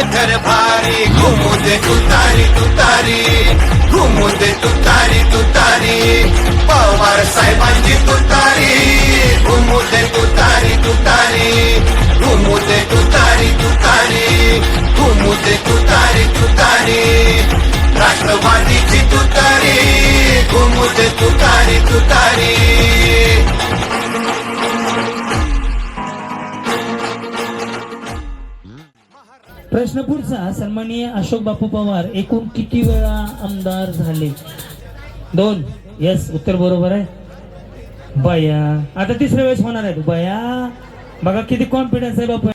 योद्धा भारी घुमू दे तुतारी तुतारी घुमू दे तुतारी तुतारी पवार साहेबांची तुतारी घुमू दे तुतारी तुतारी घुमू दे तुतारी तुतारी घुमू दे तुतारी तुतारी प्रश्न पुढचा सन्माननीय अशोक बापू पवार एकूण किती वेळा आमदार झाले? दोन. येस उत्तर बरोबर आहे. बया. आता तिसऱ्या वेळेस होणार आहे. बया. बघा किती कॉन्फिडन्स आहे बापू.